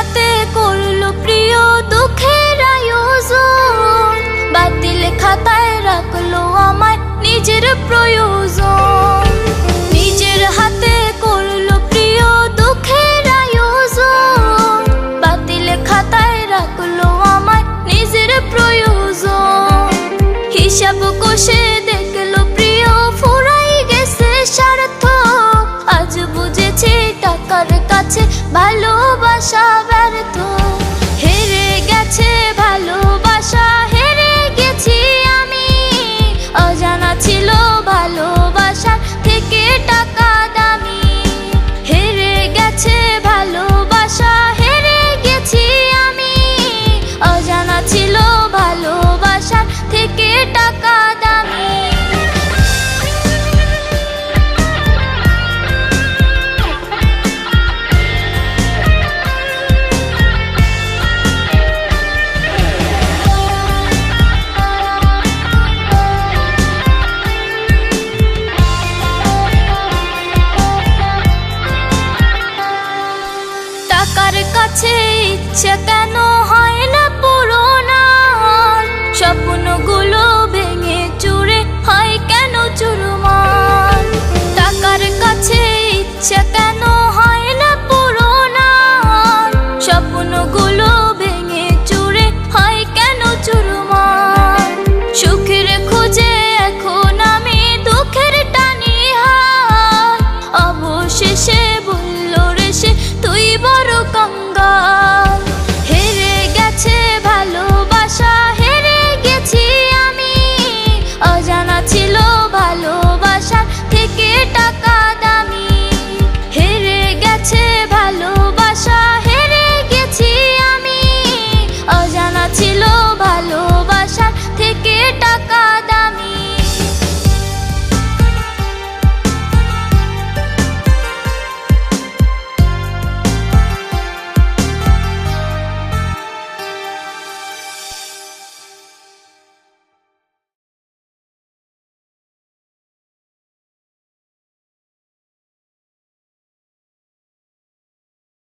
সাথে করল প্রিয় দুঃখের আয়োজন। বাতিল খাতায় রাখল আমার নিজের প্রয়োজন। নিজের হাতে খাতায় নিজের প্রয়োজন। হিসাব টাকার কাছে ইচ্ছে কেন হয় না